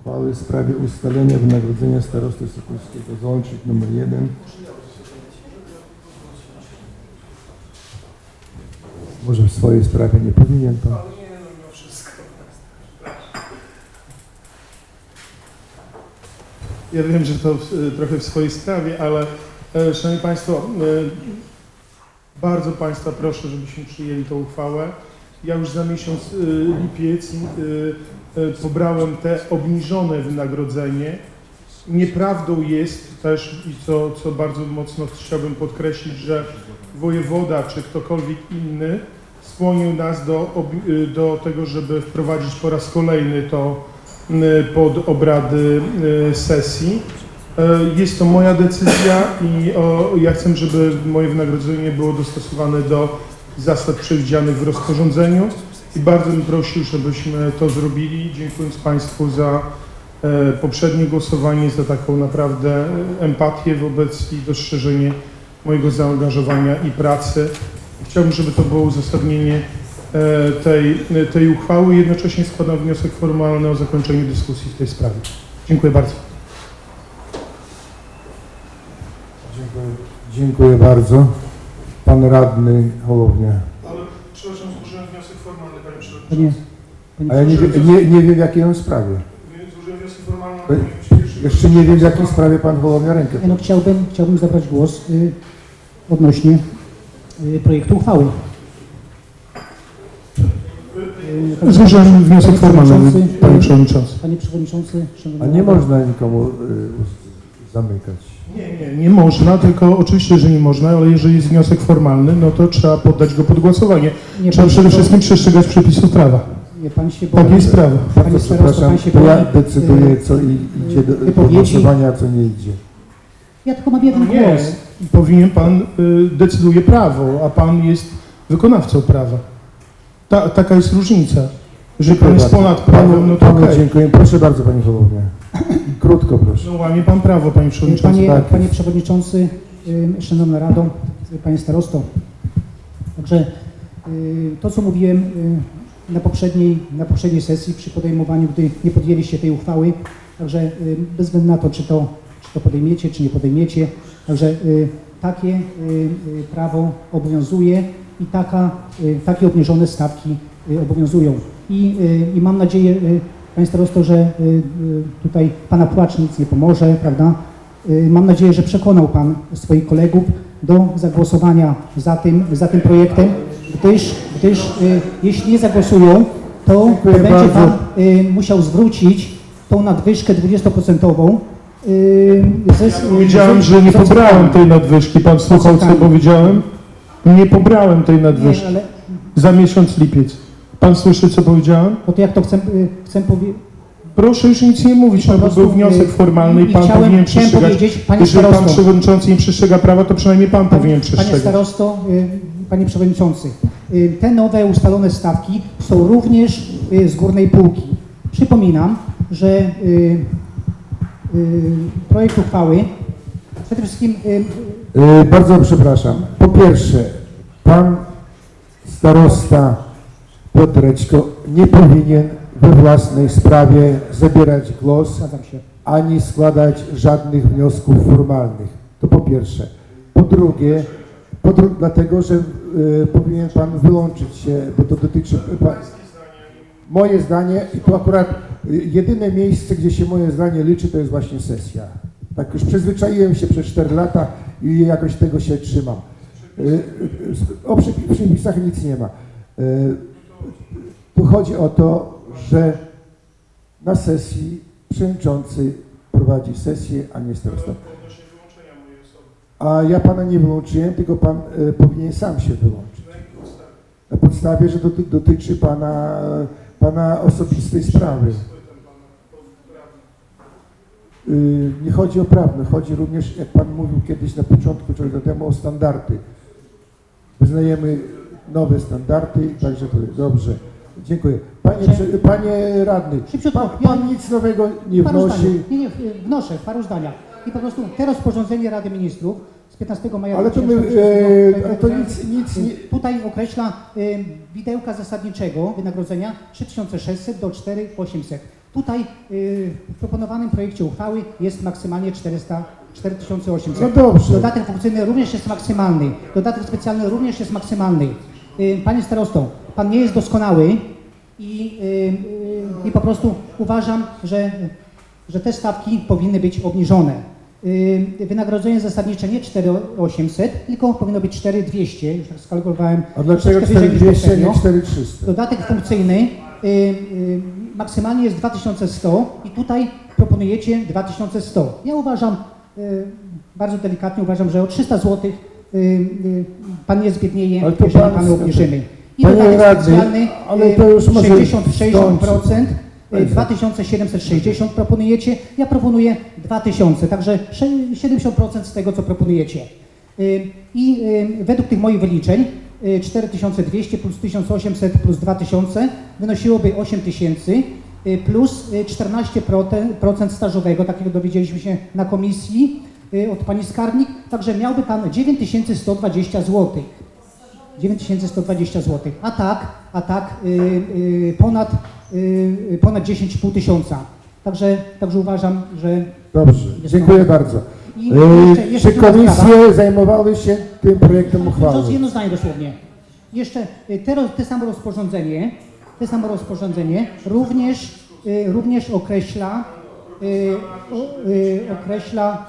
Uchwały w sprawie ustalenia wynagrodzenia starosty Sokolskiego. Załącznik numer jeden. Może w swojej sprawie nie powinien pan. Ja wiem, że to trochę w swojej sprawie, ale e, Szanowni Państwo, e, bardzo Państwa proszę, żebyśmy przyjęli tę uchwałę. Ja już za miesiąc e, lipiec e, e, pobrałem te obniżone wynagrodzenie. Nieprawdą jest też, i co, co bardzo mocno chciałbym podkreślić, że wojewoda czy ktokolwiek inny skłonił nas do, y, do tego, żeby wprowadzić po raz kolejny to y, pod obrady y, sesji. E, Jest to moja decyzja i ja chcę, żeby moje wynagrodzenie było dostosowane do zasad przewidzianych w rozporządzeniu i bardzo bym prosił, żebyśmy to zrobili, dziękując Państwu za e, poprzednie głosowanie, za taką naprawdę e, empatię wobec i dostrzeżenie mojego zaangażowania i pracy. Chciałbym, żeby to było uzasadnienie e, tej, tej uchwały. Jednocześnie składam wniosek formalny o zakończenie dyskusji w tej sprawie. Dziękuję bardzo. Dziękuję, dziękuję bardzo. Pan radny Hołownia. Ale przepraszam, złożyłem wniosek formalny, Panie Panie, panie A ja nie, wie- nie, nie wiem w jakiej on sprawie. Złożyłem wniosek formalny. E, Jeszcze nie wiem w jakiej sprawie pan Hołownia rękę. No, chciałbym, chciałbym zabrać głos y, odnośnie y, projektu uchwały. Y, panie- Złożyłem wniosek Panie formalny, Przewodniczący, Panie Przewodniczący. Panie Przewodniczący, A nie można nikomu y, ust- zamykać. Nie, nie, nie można, tylko oczywiście, że nie można, ale jeżeli jest wniosek formalny, no to trzeba poddać go pod głosowanie. nie, Trzeba pan przede wszystkim przestrzegać przepisów prawa. Nie, pan się boi. jest prawo. Bardzo Panie starosto, przepraszam, pan się to ja boi, decyduję, co i- idzie do, do wypowiedzi. głosowania, a co nie idzie. Ja tylko mam jeden Nie, głos. powinien pan y, decyduje prawo, a pan jest wykonawcą prawa. Ta, taka jest różnica. Jeżeli pan jest ponad prawem, no to Panu okej. dziękuję. Proszę bardzo, panie Hołownia. Krótko proszę. No łamie pan prawo, panie przewodniczący. Panie, tak panie. Przewodniczący, y, Szanowna Rado, y, Panie Starosto. Także y, to, co mówiłem y, na poprzedniej, na poprzedniej sesji przy podejmowaniu, gdy nie podjęliście tej uchwały, także y, bez względu na to, czy to, czy to podejmiecie, czy nie podejmiecie, także y, takie y, y, prawo obowiązuje i taka, y, takie obniżone stawki y, obowiązują. I, y, i mam nadzieję, y, Panie Starosto, że y, y, tutaj Pana płacz nic nie pomoże, prawda? Y, Mam nadzieję, że przekonał Pan swoich kolegów do zagłosowania za tym, za tym projektem, gdyż, gdyż jeśli nie zagłosują, to, będzie bardzo. Pan musiał zwrócić tą nadwyżkę 20% y, ze, Ja powiedziałem, że nie pobrałem tej nadwyżki. Pan słuchał, co powiedziałem? Nie pobrałem tej Nie, nadwyżki ale za miesiąc lipiec. Pan słyszy, co powiedziałem? no to jak to chcę, y, chcę powiedzieć... Proszę już nic nie mówić, no Po bo prostu, był wniosek y, formalny i i pan chciałem- powinien przestrzegać. panie Jeżeli pan starosto. przewodniczący nie przestrzega prawa, to przynajmniej pan powinien Panie przestrzegać. starosto, y, panie przewodniczący, te nowe ustalone stawki są również z górnej półki. Przypominam, że projekt uchwały przede wszystkim bardzo przepraszam. Po pierwsze, pan starosta Piotreczko nie powinien we własnej sprawie zabierać głos ani składać żadnych wniosków formalnych. To po pierwsze. Po drugie, po dru dlatego, że y, powinien pan wyłączyć się, bo to dotyczy moje zdanie i to akurat y, jedyne miejsce, gdzie się moje zdanie liczy, to jest właśnie sesja. Tak już przyzwyczaiłem się przez 4 lata i jakoś tego się trzymam. Y, O przepisach nic nie ma. Tu chodzi o to, że na sesji przewodniczący prowadzi sesję, a nie starosta. A ja pana nie wyłączyłem, tylko pan e, powinien sam się wyłączyć. Na podstawie, że doty, dotyczy pana, pana osobistej sprawy. Y, Nie chodzi o prawne, chodzi również, jak pan mówił kiedyś na początku, czy do temu o standardy. Wyznajemy nowe standardy, także to jest dobrze. Dziękuję. Panie, prze- panie radny, Szybciutko, pan, ja- pan nic nowego nie Paru wnosi. zdaniach. Nie, nie, wnoszę, w paru zdaniach. I po prostu te rozporządzenie Rady Ministrów z 15 maja Ale to my, 2016 e, to nic, nic nie... Tutaj określa y, widełka zasadniczego wynagrodzenia 3600 do 4800. Tutaj y, w proponowanym projekcie uchwały jest maksymalnie 400, 4800. No dobrze. Dodatek funkcyjny również jest maksymalny. Dodatek specjalny również jest maksymalny. Y, Panie starosto, pan nie jest doskonały i, y, y, i po prostu uważam, że, że te stawki powinny być obniżone. Wynagrodzenie zasadnicze nie 4800, tylko powinno być 4200, już tak skalkulowałem. A dlaczego troszkę wyżej niż 4200, nie poprzednio. 4300? Dodatek funkcyjny maksymalnie jest 2100 i tutaj proponujecie 2100. Ja uważam, bardzo delikatnie uważam, że o 300 zł y, y, pan nie zbiednieje, Ale to jeżeli pan- panu obniżymy. I Panie dodatek radny, specjalny ale y, to już może 60-60%. y, Dobrze. 2760 proponujecie, ja proponuję 2000, także sze- 70% z tego, co proponujecie. Y, I y, według tych moich wyliczeń y, 4200 plus 1800 plus 2000 wynosiłoby 8000 y, plus y, 14% procent stażowego, takiego dowiedzieliśmy się na komisji y, od pani skarbnik, także miałby pan 9120 zł. 9120 zł. A tak, a tak y, y, ponad, y, y, ponad 10,5 tysiąca. Także, także uważam, że Dobrze, dziękuję bardzo. I jeszcze- jeszcze Czy komisje zajmowały się tym projektem uchwały? jedno zdanie dosłownie. Jeszcze y, te, te samo rozporządzenie, te samo rozporządzenie również, y, również określa, y, y, określa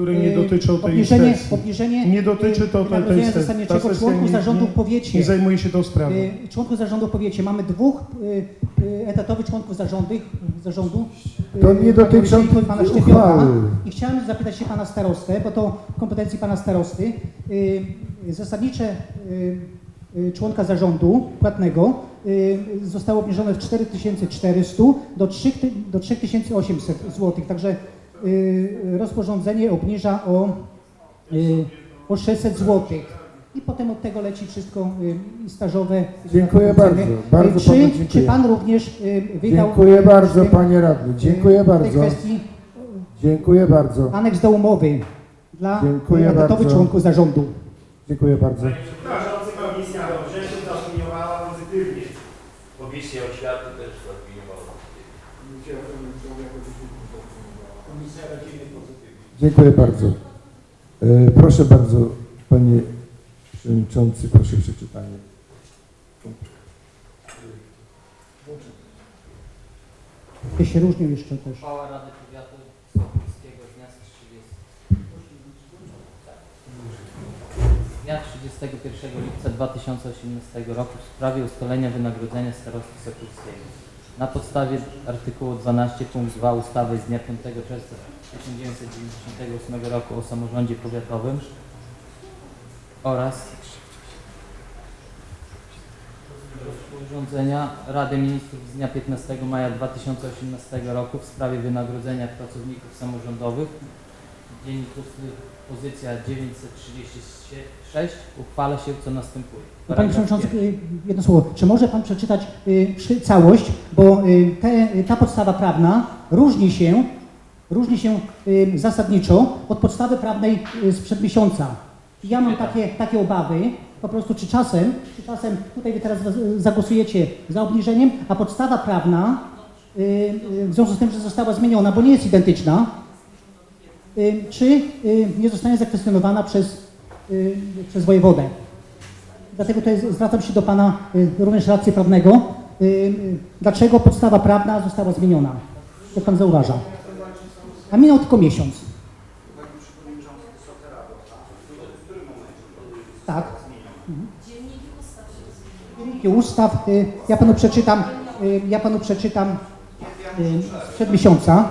które nie y, dotyczą tej obniżenie, sesji. obniżenie Nie dotyczy to tej, tej sesji. Ta zasadniczego sesja członków nie- zarządu w powiecie. Nie zajmuje się tą sprawą. Y, Członków zarządu w powiecie. Mamy dwóch y, etatowych członków zarządu. zarządu To nie dotyczy pana uchwały. Szczepioka. I chciałem zapytać się pana starostę, bo to w kompetencji pana starosty. Zasadnicze członka zarządu płatnego zostało obniżone z 4400 do 3 ty- do 3800 zł. Także rozporządzenie obniża o, y, o 600 zł. I potem od tego leci wszystko y, i stażowe. Dziękuję bardzo, bardzo Y, czy, panu dziękuję. czy pan również y, wydał Dziękuję bardzo tym- panie radny, dziękuję w tej bardzo. kwestii Dziękuję bardzo. aneks do umowy dla Dziękuję członków zarządu. Dziękuję bardzo. Przewodniczący komisja wcześniej zaopiniowała pozytywnie. Komisja Oświaty też zaopiniowała pozytywnie. Komisja rodziny pozytywnie. Dziękuję bardzo. E, Proszę bardzo, panie przewodniczący, proszę przeczytanie. Te się różnią jeszcze też. Uchwała Rady Powiatu Sokółskiego z dnia 30. Z dnia 31 lipca 2018 roku w sprawie ustalenia wynagrodzenia starosty Sokółskiego. Na podstawie artykułu 12 punkt 2 ustawy z dnia 5 czerwca 1998 roku o samorządzie powiatowym oraz rozporządzenia Rady Ministrów z dnia 15 maja 2018 roku w sprawie wynagrodzenia pracowników samorządowych. Dziennik pusty, pozycja 936 uchwala się co następuje. Panie Paragraf Przewodniczący, y, jedno słowo. Czy może Pan przeczytać y, całość, bo y, te, ta podstawa prawna różni się, różni się y, zasadniczo od podstawy prawnej y, sprzed miesiąca. I Ja mam takie, takie obawy, po prostu czy czasem, czy czasem tutaj Wy teraz zagłosujecie za obniżeniem, a podstawa prawna y, y, w związku z tym, że została zmieniona, bo nie jest identyczna, y, czy y, nie zostanie zakwestionowana przez, y, przez wojewodę. Dlatego tutaj zwracam się do Pana y, również radcy prawnego. Y, y, Dlaczego podstawa prawna została zmieniona? Jak Pan zauważa? A minął tylko miesiąc. Tak. Dzienniki ustaw. y, Ja Panu przeczytam, y, ja Panu przeczytam y, sprzed miesiąca.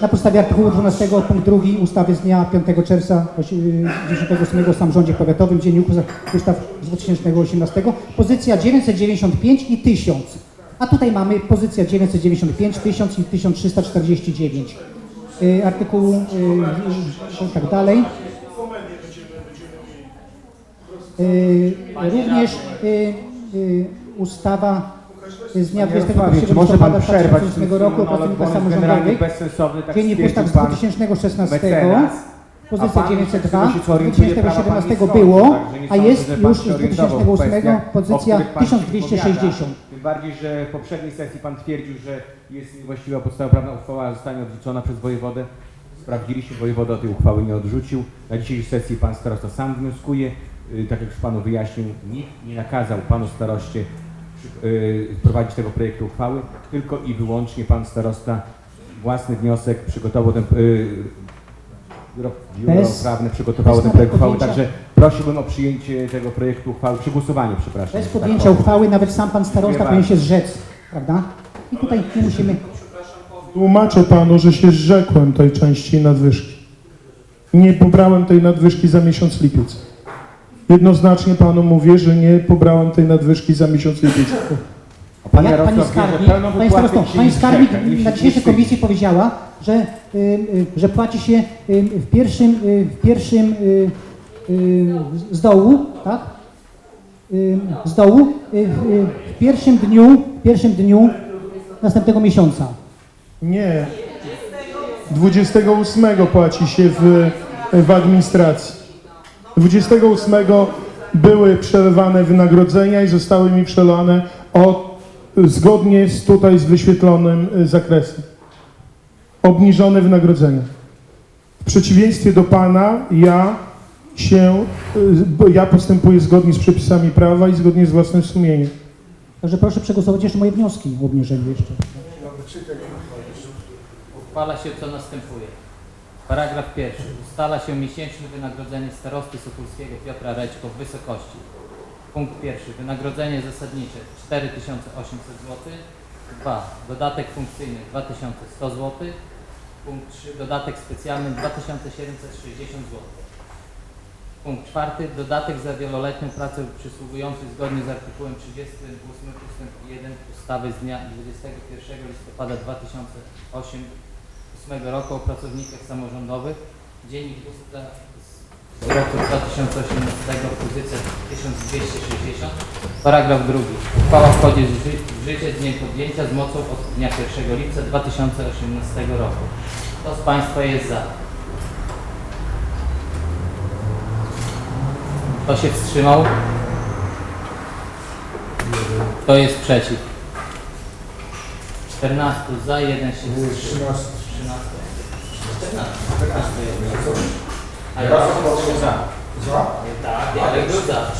Na podstawie artykułu 12 punkt 2 ustawy z dnia 5 czerwca 1998 o samorządzie powiatowym Dzienniku Ustaw z 2018 pozycja 995 i 1000. A tutaj mamy pozycja 995, 1000 i 1349. Y, artykuł i tak dalej. Y, również y, y, ustawa z dnia Panie 21 Jarosławie, czy może pan listopada przerwać 2008 roku o monolog, bo pracownikach on jest generalnie samorządowych. bezsensowny, tak ustaw z pan 2016 mecenas. pozycja pan 902 się, co orientuje, prawa pan 2017 nie sądzi, było, a jest już z orientował w 2008 kwestiach, o pozycja których pan się 1260. wypowiada. Tym bardziej, że w poprzedniej sesji pan twierdził, że jest niewłaściwa podstawa prawna, uchwała zostanie odrzucona przez wojewodę. Sprawdziliśmy, wojewoda tej uchwały nie odrzucił. Na dzisiejszej sesji pan starosta sam wnioskuje. Y, Tak jak już panu wyjaśnił, nikt nie nakazał panu staroście prowadzić tego projektu uchwały, tylko i wyłącznie pan starosta własny wniosek przygotował ten y, biuro, biuro Bez- prawne przygotowało ten projekt uchwały, podjęcia- także prosiłbym o przyjęcie tego projektu uchwały, przy głosowaniu, przepraszam. Bez tak podjęcia powiem. uchwały nawet sam pan starosta powinien się zrzec, prawda? I tutaj nie musimy... Tłumaczę panu, że się zrzekłem tej części nadwyżki. Nie pobrałem tej nadwyżki za miesiąc lipiec. Jednoznacznie panu mówię, że nie pobrałem tej nadwyżki za miesiąc Jak Jarosław pani skarbnik, pani starosto, pani skarbnik na dzisiejszej komisji powiedziała, że, y, y, że płaci się y, w pierwszym, y, w pierwszym y, y, z dołu, tak? Y, Z dołu, y, y, w pierwszym dniu, w pierwszym dniu następnego miesiąca. Nie. 28 płaci się w, w administracji. 28 były przelewane wynagrodzenia i zostały mi przelane o, zgodnie z tutaj z wyświetlonym y, zakresem. Obniżone wynagrodzenia. W przeciwieństwie do Pana, ja się, y, ja postępuję zgodnie z przepisami prawa i zgodnie z własnym sumieniem. Także proszę przegłosować jeszcze moje wnioski o obniżeniu jeszcze. Uchwala się co następuje. Paragraf pierwszy. Ustala się miesięczne wynagrodzenie starosty Sokulskiego Piotra Rećko w wysokości. Punkt pierwszy. Wynagrodzenie zasadnicze 4800 zł. 2. Dodatek funkcyjny 2100 zł. Punkt 3. Dodatek specjalny 2760 zł. Punkt czwarty. Dodatek za wieloletnią pracę przysługujący zgodnie z artykułem 38 ust. 1 ustawy z dnia 21 listopada 2008 2008 roku o pracownikach samorządowych. Dziennik z roku 2018, pozycja 1260. Paragraf drugi. Uchwała wchodzi w życie z dniem podjęcia z mocą od dnia 1 lipca 2018 roku. Kto z Państwa jest za? Kto się wstrzymał? Kto jest przeciw? 14 za, 1 się wstrzymał. 13. 14. 14 jest. A ja za. Za? Tak, ale był za.